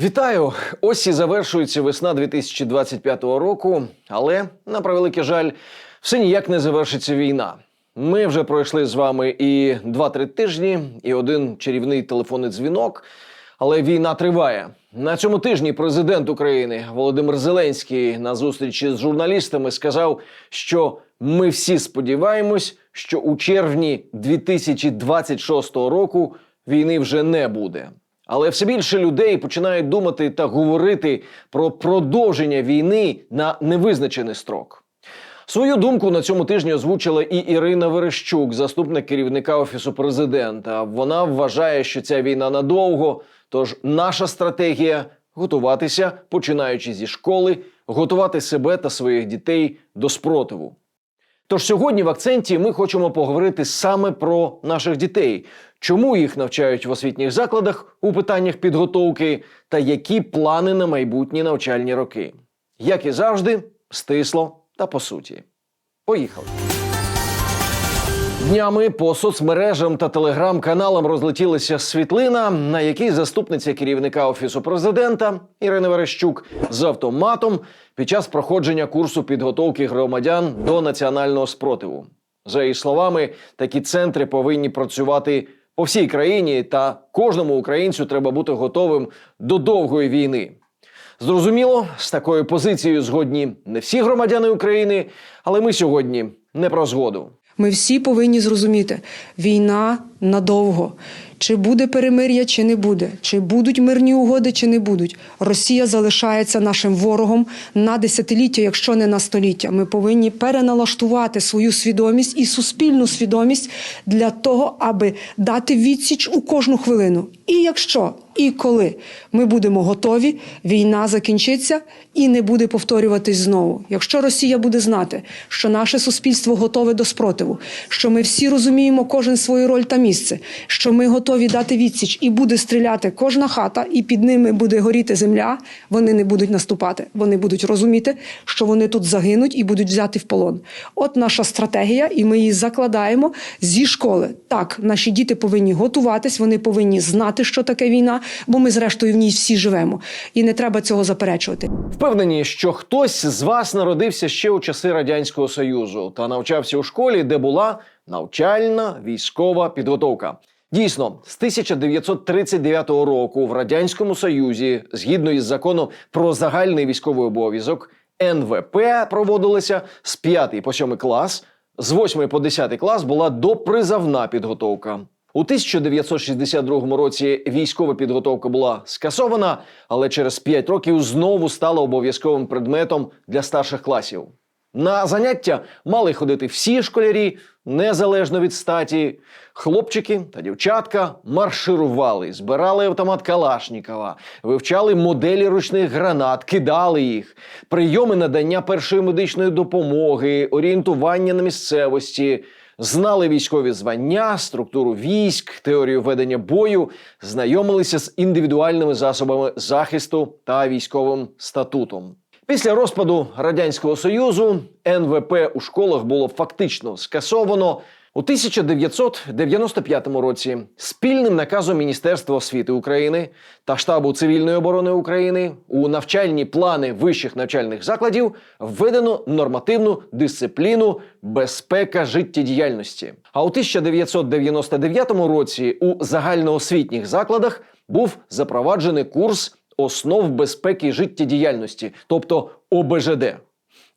Вітаю! Ось і завершується весна 2025 року, але на превеликий жаль, все ніяк не завершиться війна. Ми вже пройшли з вами і 2-3 тижні, і один чарівний телефонний дзвінок. Але війна триває. На цьому тижні президент України Володимир Зеленський на зустрічі з журналістами сказав, що ми всі сподіваємось, що у червні 2026 року війни вже не буде. Але все більше людей починають думати та говорити про продовження війни на невизначений строк. Свою думку на цьому тижні озвучила і Ірина Верещук, заступник керівника офісу президента. Вона вважає, що ця війна надовго. Тож наша стратегія готуватися, починаючи зі школи, готувати себе та своїх дітей до спротиву. Тож сьогодні в акценті ми хочемо поговорити саме про наших дітей, чому їх навчають в освітніх закладах у питаннях підготовки та які плани на майбутні навчальні роки. Як і завжди, стисло та по суті. Поїхали. Днями по соцмережам та телеграм-каналам розлетілася світлина, на якій заступниця керівника офісу президента Ірина Верещук з автоматом під час проходження курсу підготовки громадян до національного спротиву. За її словами, такі центри повинні працювати по всій країні, та кожному українцю треба бути готовим до довгої війни. Зрозуміло, з такою позицією згодні не всі громадяни України, але ми сьогодні не про згоду. Ми всі повинні зрозуміти, війна надовго. Чи буде перемир'я, чи не буде, чи будуть мирні угоди, чи не будуть. Росія залишається нашим ворогом на десятиліття, якщо не на століття. Ми повинні переналаштувати свою свідомість і суспільну свідомість для того, аби дати відсіч у кожну хвилину. І якщо і коли ми будемо готові, війна закінчиться і не буде повторюватись знову. Якщо Росія буде знати, що наше суспільство готове до спротиву, що ми всі розуміємо кожен свою роль та місце, що ми готові дати відсіч і буде стріляти кожна хата, і під ними буде горіти земля. Вони не будуть наступати. Вони будуть розуміти, що вони тут загинуть і будуть взяти в полон. От наша стратегія, і ми її закладаємо зі школи. Так, наші діти повинні готуватись, вони повинні знати, що таке війна, бо ми, зрештою, в ній всі живемо. І не треба цього заперечувати. Впевнені, що хтось з вас народився ще у часи радянського союзу та навчався у школі, де була навчальна військова підготовка. Дійсно, з 1939 року в радянському союзі, згідно із законом про загальний військовий обов'язок, НВП проводилося з 5 по 7 клас, з 8 по 10 клас була допризовна підготовка. У 1962 році військова підготовка була скасована, але через 5 років знову стала обов'язковим предметом для старших класів. На заняття мали ходити всі школярі, незалежно від статі. Хлопчики та дівчатка марширували, збирали автомат Калашнікова, вивчали моделі ручних гранат, кидали їх, прийоми надання першої медичної допомоги, орієнтування на місцевості. Знали військові звання, структуру військ, теорію ведення бою, знайомилися з індивідуальними засобами захисту та військовим статутом. Після розпаду радянського союзу НВП у школах було фактично скасовано. У 1995 році спільним наказом Міністерства освіти України та штабу цивільної оборони України у навчальні плани вищих навчальних закладів введено нормативну дисципліну безпека життєдіяльності. А у 1999 році у загальноосвітніх закладах був запроваджений курс основ безпеки життєдіяльності, тобто ОБЖД.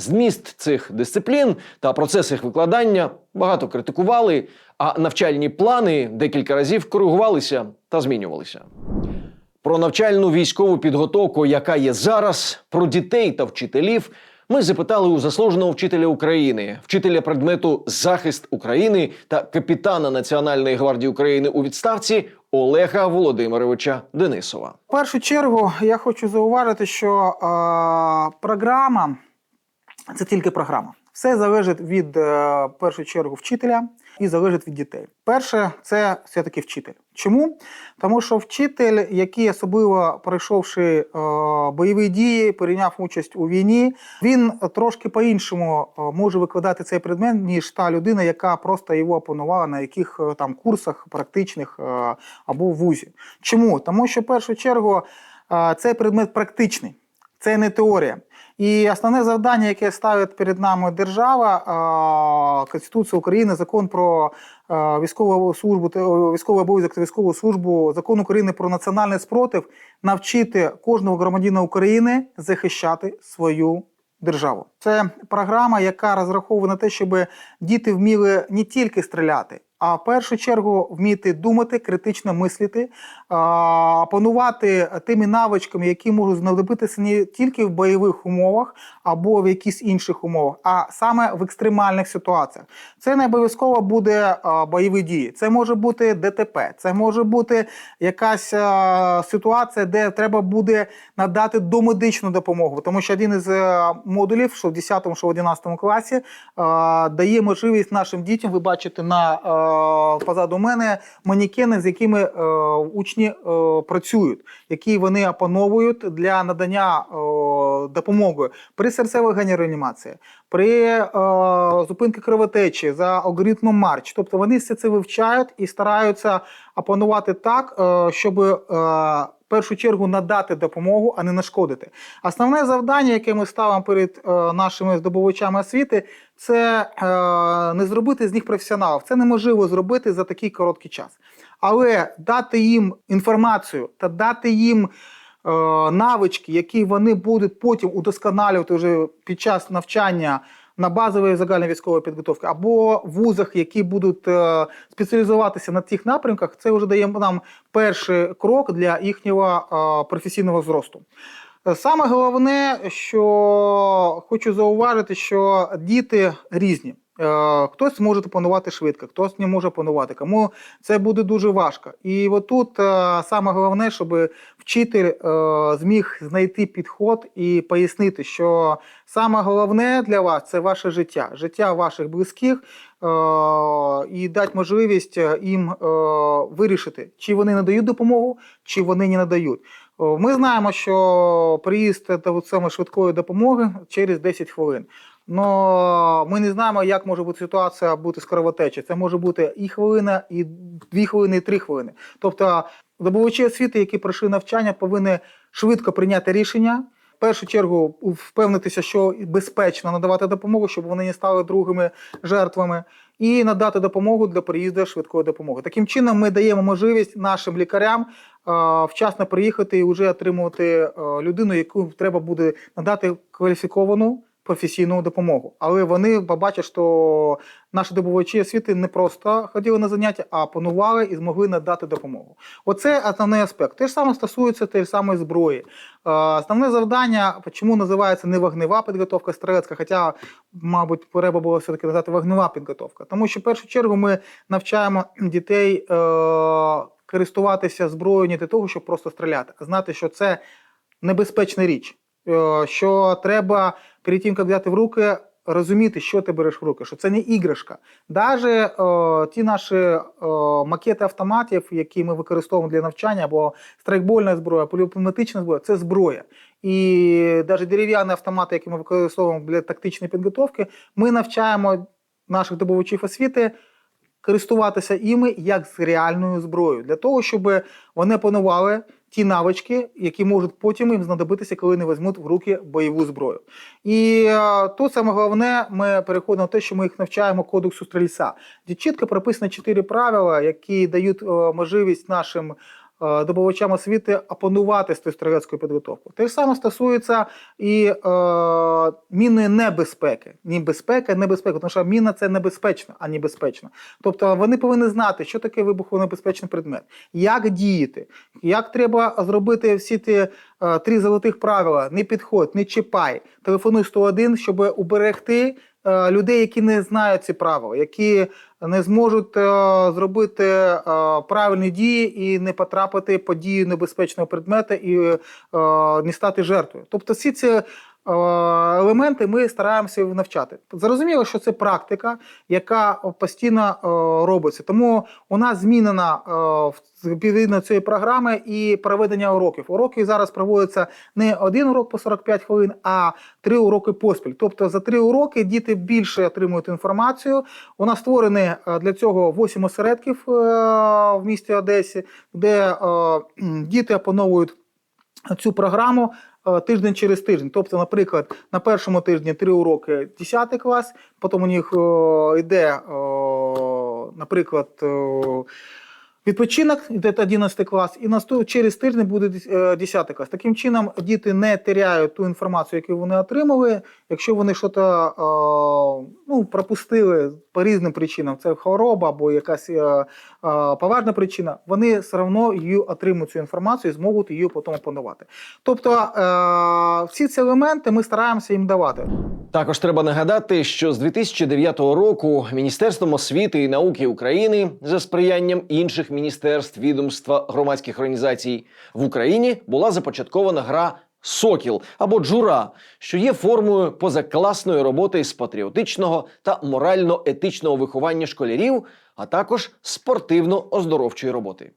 Зміст цих дисциплін та процес їх викладання багато критикували, а навчальні плани декілька разів коригувалися та змінювалися. Про навчальну військову підготовку, яка є зараз, про дітей та вчителів, ми запитали у заслуженого вчителя України, вчителя предмету захист України та капітана Національної гвардії України у відставці Олега Володимировича Денисова. В першу чергу я хочу зауважити, що е, програма це тільки програма. Все залежить від е, першу чергу вчителя і залежить від дітей. Перше, це все-таки вчитель. Чому? Тому що вчитель, який особливо пройшовши е, бойові дії, прийняв участь у війні, він трошки по-іншому е, може викладати цей предмет, ніж та людина, яка просто його опанувала на яких там курсах практичних або в вузі. Чому? Тому що в першу чергу. цей предмет практичний, це не теорія. І основне завдання, яке ставить перед нами держава, е, Конституція України, закон про е, військову службу, військовий обов'язок та військову службу, закон України про національний спротив, навчити кожного громадянина України захищати свою державу. Це програма, яка розрахована на те, щоб діти вміли не тільки стріляти, а в першу чергу вміти думати, критично мислити, а, панувати тими навичками, які можуть знадобитися не тільки в бойових умовах або в якихось інших умовах, а саме в екстремальних ситуаціях. Це не обов'язково буде бойові дії. Це може бути ДТП, це може бути якась ситуація, де треба буде надати домедичну допомогу. Тому що один із е, модулів, що в 10 що в 11 класі, дає можливість нашим дітям, ви бачите на е, позаду мене манікени, з якими е, учні е, працюють, які вони опановують для надання е, допомоги при серцево-генеральній реанімації, при е, зупинці кровотечі за алгоритмом Марч. Тобто вони все це вивчають і стараються опанувати так, е, щоб е, першу чергу надати допомогу, а не нашкодити. Основне завдання, яке ми ставимо перед е, нашими здобувачами освіти, це е, не зробити з них професіоналів. Це неможливо зробити за такий короткий час. Але дати їм інформацію та дати їм е, навички, які вони будуть потім удосконалювати вже під час навчання на базовій загальної військової підготовки або вузах, які будуть е, спеціалізуватися на тих напрямках, це вже дає нам перший крок для їхнього е, професійного зросту. Е, Саме головне, що хочу зауважити, що діти різні. Е, Хтось може панувати швидко, хтось не може панувати. Кому це буде дуже важко. І отут е, саме головне, щоб вчитель е, зміг знайти підход і пояснити, що саме головне для вас це ваше життя, життя ваших близьких, і дати можливість їм вирішити, чи вони надають допомогу, чи вони не надають. Ми знаємо, що приїзд до саме швидкої допомоги через 10 хвилин. Но ми не знаємо, як може бути ситуація бути з кровотечею. Це може бути і хвилина, і дві хвилини, і три хвилини. Тобто, здобувачі освіти, які пройшли навчання, повинні швидко прийняти рішення. В першу чергу впевнитися, що безпечно надавати допомогу, щоб вони не стали другими жертвами, і надати допомогу для приїзду швидкої допомоги. Таким чином, ми даємо можливість нашим лікарям вчасно приїхати і вже отримувати людину, яку треба буде надати кваліфіковану професійну допомогу. Але вони побачать, що наші добувачі освіти не просто ходили на заняття, а панували і змогли надати допомогу. Оце основний аспект. Те ж саме стосується тієї самої зброї. Е, Основне завдання, чому називається не вогнева підготовка стрілецька, хоча, мабуть, треба було все-таки назвати вогнева підготовка. Тому що в першу чергу ми навчаємо дітей е, користуватися зброєю не для того, щоб просто стріляти, а знати, що це небезпечна річ. Е, Що треба перед тим, як взяти в руки, розуміти, що ти береш в руки, що це не іграшка. Даже е, ті наші е, макети автоматів, які ми використовуємо для навчання, або страйкбольна зброя, поліопневматична зброя, це зброя. І навіть дерев'яні автомати, які ми використовуємо для тактичної підготовки, ми навчаємо наших добувачів освіти користуватися іми як з реальною зброєю, для того, щоб вони панували ті навички, які можуть потім їм знадобитися, коли не візьмуть в руки бойову зброю. І е, тут саме головне, ми переходимо на те, що ми їх навчаємо кодексу стрільця, де чітко прописано чотири правила, які дають е, можливість нашим. Е, Добувачам освіти опанувати з тою стрілецькою. Те ж саме стосується і е, мінної небезпеки. Ні безпека, небезпека, тому що міна це небезпечно, а не безпечно. Тобто вони повинні знати, що таке вибухонебезпечний предмет, як діяти, як треба зробити всі ті е, три золотих правила: не підходь, не чіпай, телефонуй 101, щоб уберегти людей, які не знають ці правила, які не зможуть е, зробити е, правильні дії і не потрапити під дію небезпечного предмета і е, не стати жертвою. Тобто всі ці е, елементи ми стараємося навчати. Зрозуміло, що це практика, яка постійно е, робиться. Тому у нас змінена е, відповідно цієї програми і проведення уроків. Уроки зараз проводяться не один урок по 45 хвилин, а три уроки поспіль. Тобто за три уроки діти більше отримують інформацію. У нас створені е, для цього 8 осередків е, в місті Одесі, де е, діти опановують цю програму е, тиждень через тиждень. Тобто, наприклад, на першому тижні три уроки 10 клас, потім у них е, йде, е, наприклад, е, Відпочинок йде 11 клас, і через тиждень буде е, 10 клас. Таким чином, діти не теряють ту інформацію, яку вони отримали. Якщо вони щось е, ну, пропустили по різним причинам, це хвороба або якась е, е, поважна причина, вони все одно її отримують цю інформацію і зможуть її потім опанувати. Тобто е, всі ці елементи ми стараємося їм давати. Також треба нагадати, що з 2009 року Міністерством освіти і науки України за сприянням інших міністерств, відомства громадських організацій в Україні була започаткована гра Сокіл або Джура, що є формою позакласної роботи з патріотичного та морально-етичного виховання школярів, а також спортивно-оздоровчої роботи.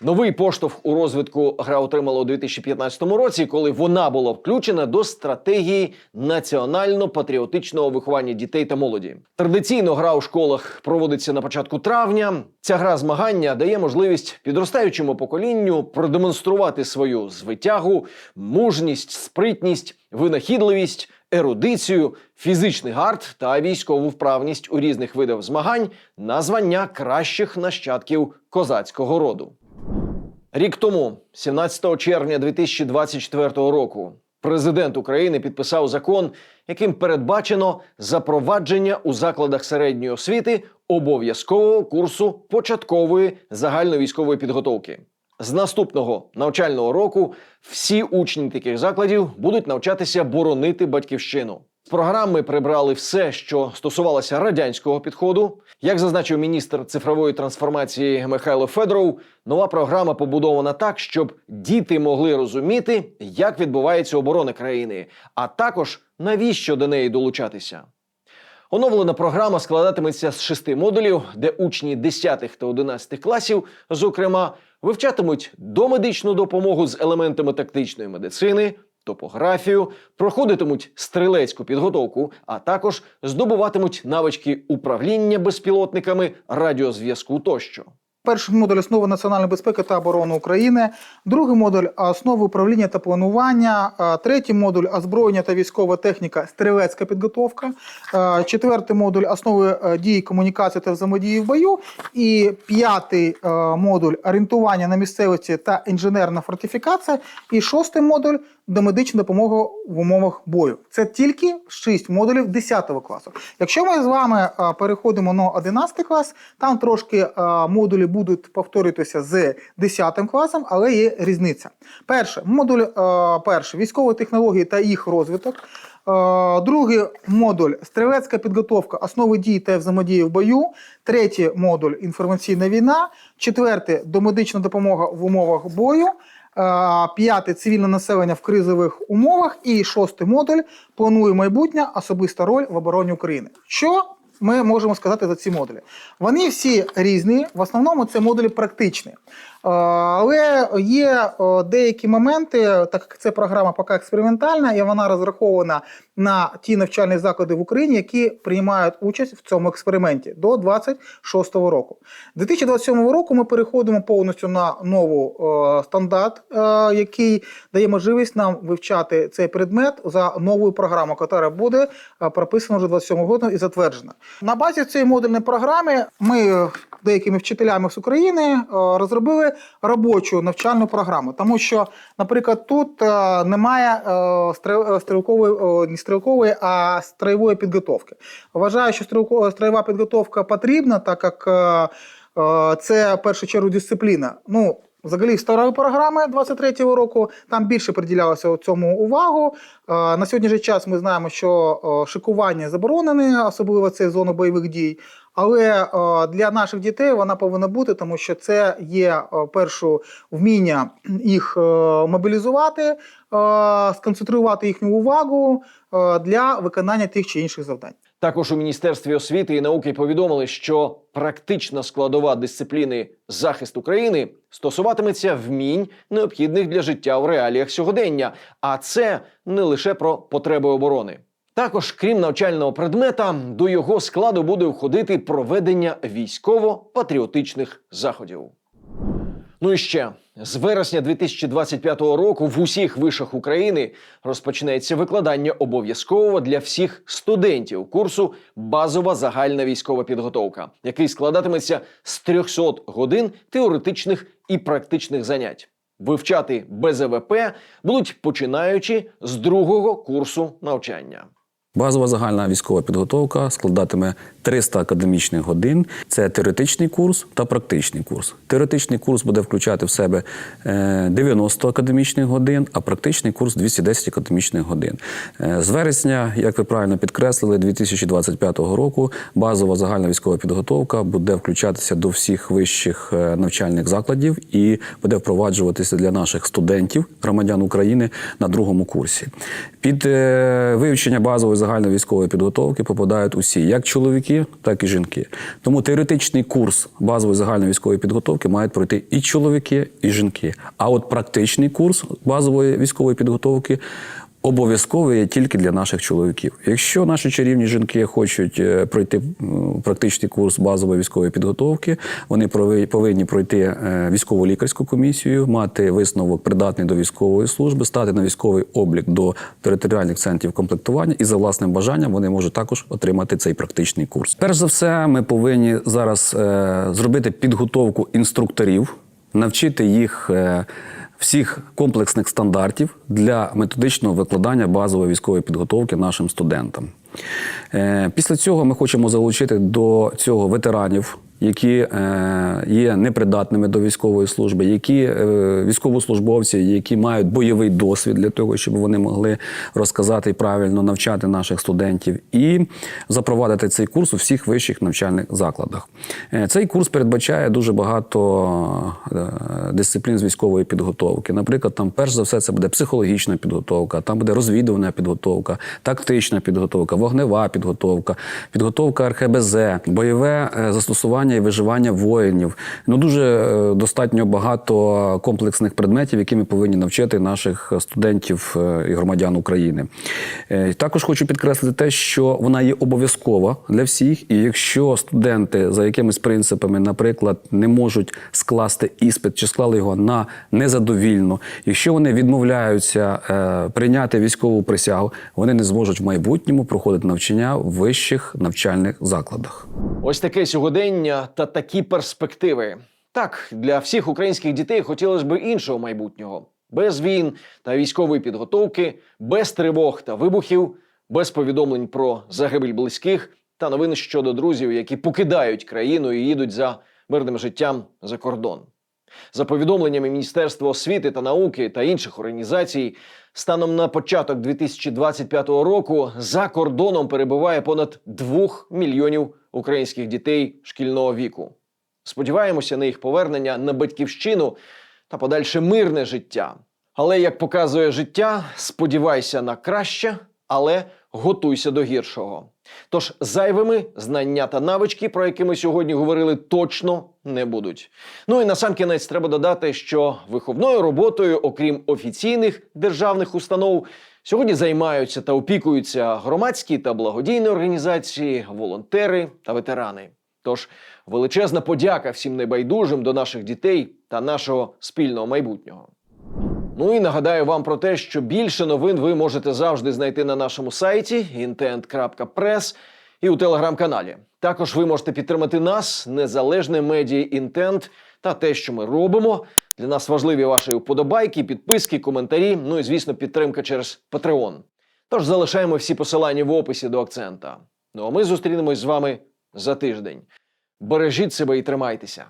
Новий поштовх у розвитку гра отримала у 2015 році, коли вона була включена до стратегії національно-патріотичного виховання дітей та молоді. Традиційно гра у школах проводиться на початку травня. Ця гра змагання дає можливість підростаючому поколінню продемонструвати свою звитягу, мужність, спритність, винахідливість, ерудицію, фізичний гард та військову вправність у різних видах змагань на звання кращих нащадків козацького роду. Рік тому, 17 червня 2024 року, президент України підписав закон, яким передбачено запровадження у закладах середньої освіти обов'язкового курсу початкової загальновійськової підготовки. З наступного навчального року всі учні таких закладів будуть навчатися боронити батьківщину. З програми прибрали все, що стосувалося радянського підходу. Як зазначив міністр цифрової трансформації Михайло Федоров, нова програма побудована так, щоб діти могли розуміти, як відбувається оборона країни, а також навіщо до неї долучатися. Оновлена програма складатиметься з шести модулів, де учні 10 та 11 класів, зокрема, вивчатимуть домедичну допомогу з елементами тактичної медицини, топографію, проходитимуть стрілецьку підготовку, а також здобуватимуть навички управління безпілотниками, радіозв'язку тощо. Перший модуль основи національної безпеки та оборони України, другий модуль основи управління та планування, третій модуль озброєння та військова техніка, стрілецька підготовка, четвертий модуль основи е, дії комунікації та взаємодії в бою, і п'ятий е, модуль орієнтування на місцевості та інженерна фортифікація, і шостий модуль домедична допомога в умовах бою. Це тільки 6 модулів 10 класу. Якщо ми з вами е, переходимо на 11 клас, там трошки модулі будуть повторюватися з 10 класом, але є різниця. Перше, модуль е, перший військові технології та їх розвиток. Е, Другий модуль стрілецька підготовка, основи дій та взаємодії в бою. Третій модуль інформаційна війна. Четвертий домедична допомога в умовах бою. Е, П'ятий цивільне населення в кризових умовах. І шостий модуль планує майбутнє особиста роль в обороні України. Що ми можемо сказати за ці модулі? Вони всі різні, в основному це модулі практичні. Е, Але є е, деякі моменти, так як це програма поки експериментальна, і вона розрахована на ті навчальні заклади в Україні, які приймають участь в цьому експерименті до 2026 року. 2027 року ми переходимо повністю на нову е, стандарт, який дає можливість нам вивчати цей предмет за новою програмою, яка буде прописана вже 27 року і затверджена. На базі цієї модульної програми ми деякими вчителями з України розробили робочу навчальну програму, тому що, наприклад, тут е, немає е, е, стрілкової, стрілкової, а строєвої підготовки. Вважаю, що строєва підготовка потрібна, так як це в першу чергу дисципліна. Ну, Взагалі, старої програми 23-го року там більше приділялося цьому увагу. На сьогоднішній час ми знаємо, що шикування заборонене, особливо це зона бойових дій. Але е, для наших дітей вона повинна бути, тому що це є е, першу вміння їх е, мобілізувати, сконцентрувати їхню увагу для виконання тих чи інших завдань. Також у Міністерстві освіти і науки повідомили, що практична складова дисципліни захист України стосуватиметься вмінь, необхідних для життя в реаліях сьогодення, а це не лише про потреби оборони. Також, крім навчального предмета, до його складу буде входити проведення військово-патріотичних заходів. Ну і ще З вересня 2025 року в усіх вишах України розпочнеться викладання обов'язкового для всіх студентів курсу базова загальна військова підготовка, який складатиметься з 300 годин теоретичних і практичних занять. Вивчати БЗВП будуть починаючи з другого курсу навчання. Базова загальна військова підготовка складатиме 300 академічних годин. Це теоретичний курс та практичний курс. Теоретичний курс буде включати в себе е, 90 академічних годин, а практичний курс 210 академічних годин. Е, З вересня, як ви правильно підкреслили, 2025 року базова загальна військова підготовка буде включатися до всіх вищих е, навчальних закладів і буде впроваджуватися для наших студентів, громадян України на другому курсі. Під е, вивчення базової загальної військової підготовки попадають усі, як чоловіки, так і жінки. Тому теоретичний курс базової загальної військової підготовки мають пройти і чоловіки, і жінки. А от практичний курс базової військової підготовки обов'язковий є тільки для наших чоловіків. Якщо наші чарівні жінки хочуть е, пройти практичний курс базової військової підготовки, вони повинні пройти е, військово лікарську комісію, мати висновок придатний до військової служби, стати на військовий облік до територіальних центрів комплектування, і за власним бажанням вони можуть також отримати цей практичний курс. Перш за все, ми повинні зараз е, зробити підготовку інструкторів, навчити їх. Всіх комплексних стандартів для методичного викладання базової військової підготовки нашим студентам. Е, Після цього ми хочемо залучити до цього ветеранів, які е, є непридатними до військової служби, які е, військовослужбовці, які мають бойовий досвід для того, щоб вони могли розказати і правильно навчати наших студентів, і запровадити цей курс у всіх вищих навчальних закладах. Е, Цей курс передбачає дуже багато дисциплін з військової підготовки. Наприклад, там перш за все це буде психологічна підготовка, там буде розвідувальна підготовка, тактична підготовка, вогнева підготовка, підготовка РХБЗ, бойове е, застосування і виживання воїнів. Ну дуже е, достатньо багато комплексних предметів, які ми повинні навчити наших студентів е, і громадян України. Е, Також хочу підкреслити те, що вона є обов'язкова для всіх, і якщо студенти за якимись принципами, наприклад, не можуть скласти іспит чи склали його на незадовільно, якщо вони відмовляються прийняти військову присягу, вони не зможуть в майбутньому проходити навчання в вищих навчальних закладах. Ось таке сьогодення та такі перспективи. Так, для всіх українських дітей хотілося б іншого майбутнього: без війн та військової підготовки, без тривог та вибухів, без повідомлень про загибель близьких та новин щодо друзів, які покидають країну і їдуть за мирним життям за кордон. За повідомленнями Міністерства освіти та науки та інших організацій, станом на початок 2025 року за кордоном перебуває понад 2 мільйонів українських дітей шкільного віку. Сподіваємося на їх повернення на батьківщину та подальше мирне життя. Але як показує життя, сподівайся на краще, але готуйся до гіршого. Тож зайвими знання та навички, про які ми сьогодні говорили, точно не будуть. Ну і насамкінець треба додати, що виховною роботою, окрім офіційних державних установ, сьогодні займаються та опікуються громадські та благодійні організації, волонтери та ветерани. Тож величезна подяка всім небайдужим до наших дітей та нашого спільного майбутнього. Ну і нагадаю вам про те, що більше новин ви можете завжди знайти на нашому сайті intent.press і у телеграм-каналі. Також ви можете підтримати нас, незалежне медіа Інтент та те, що ми робимо. Для нас важливі ваші вподобайки, підписки, коментарі. Ну і звісно, підтримка через Patreon. Тож залишаємо всі посилання в описі до акцента. Ну а ми зустрінемось з вами за тиждень. Бережіть себе і тримайтеся.